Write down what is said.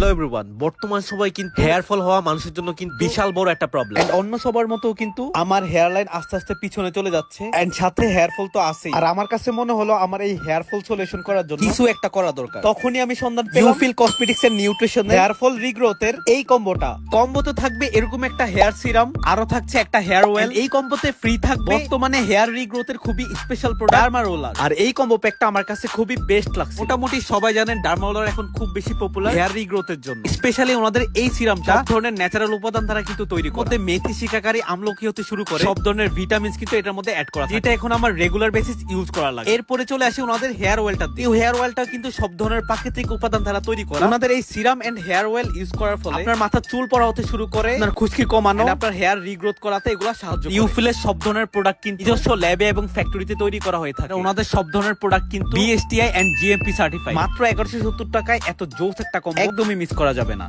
Hello everyone বর্তমান সময় কিন্তু হেয়ার ফল হওয়া মানুষের জন্য কিন্তু বিশাল বড় একটা প্রবলেম এন্ড অন্য সবার মতো কিন্তু আমার হেয়ার লাইন আস্তে আস্তে পিছনে চলে যাচ্ছে। এন্ড সাথে হেয়ার ফল তো আছেই। আর আমার কাছে মনে হলো আমার এই হেয়ার ফল সলিউশন করার জন্য কিছু একটা করা দরকার। তখনই আমি সন্ধান পেলাম ইউফিল কসমেটিক্স এর নিউট্রিশন হেয়ার ফল রিগ্রোথের এই কম্বোটা। কম্বোতে থাকবে এরকম একটা হেয়ার সিরাম আরও থাকছে একটা হেয়ার অয়েল এই কম্বোতে ফ্রি থাকবে বর্তমানে হেয়ার রিগ্রোথের খুবই স্পেশাল প্রোডাক্ট ডার্মা রোলার আর এই কম্বো প্যাকটা আমার কাছে খুবই বেস্ট লাগছে। মোটামুটি সবাই জানেন ডার্মা রোলার এখন খুব বেশি পপুলার হেয়ার রিগ্রোথের জন্য। স্পেশালি ওনাদের এই সিরামটা ধরনের ন্যাচারাল উপাদান দ্বারা কিন্তু তৈরি করে। মেথি শিকাকারী আমলকি হতে শুরু করে। সব ধরনের ভিটামিনস কিন্তু এটার মধ্যে অ্যাড করা। যেটা এখন আমার রেগুলার বেসিস ইউজ করা লাগে। এরপরে চলে আসে ওনাদের হেয়ার অয়েলটা এই হেয়ার অয়েলটা কিন্তু সব ধরনের প্রাকৃতিক উপাদান দ্বারা তৈরি করা। ওনাদের এই serum and hair oil use করার ফলে আপনার মাথা চুল পড়া হতে শুরু করে আপনার খুশকি কমানো আপনার হেয়ার রিগ্রোথ করাতে এগুলো সাহায্য করে। ইউফিলের সব ধরনের প্রোডাক্ট কিন্তু নিজস্ব ল্যাবে এবং ফ্যাক্টরিতে তৈরি করা হয়ে থাকে। ওনাদের সব ধরনের প্রোডাক্ট কিন্তু বিএসটিআই এন্ড জিএমপি সার্টিফাইড মাত্র এগারোশো সত্তর টাকায় এত জোস একটা কম একদমই মিস করা যাবে না।